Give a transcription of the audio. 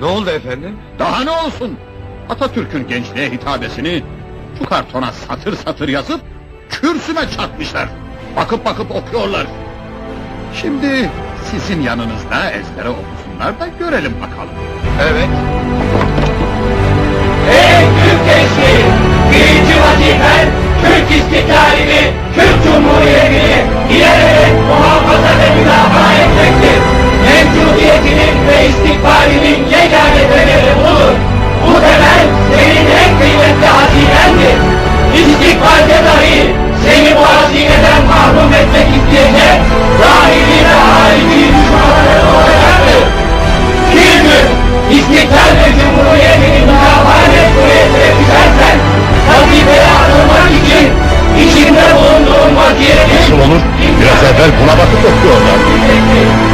Ne oldu efendim? Daha ne olsun? Atatürk'ün gençliğe hitabesini şu kartona satır satır yazıp kürsüme çakmışlar. Bakıp bakıp okuyorlar. Şimdi sizin yanınızda ezbere okusunlar da görelim bakalım. Evet. ve istikbalinin yegane temeli budur. Bu temel senin en kıymetli hazinendir. İstikbalde dahi seni bu hazineden mahrum etmek isteyecek zahiri ve harici düşmanların olacaktır. Bir gün istiklal ve cumhuriyetini müdafaa et suretine düşersen vazifeye atılmak için içinde bulunduğun vaziyetin olur. Biraz evvel buna bakıp okuyorlar.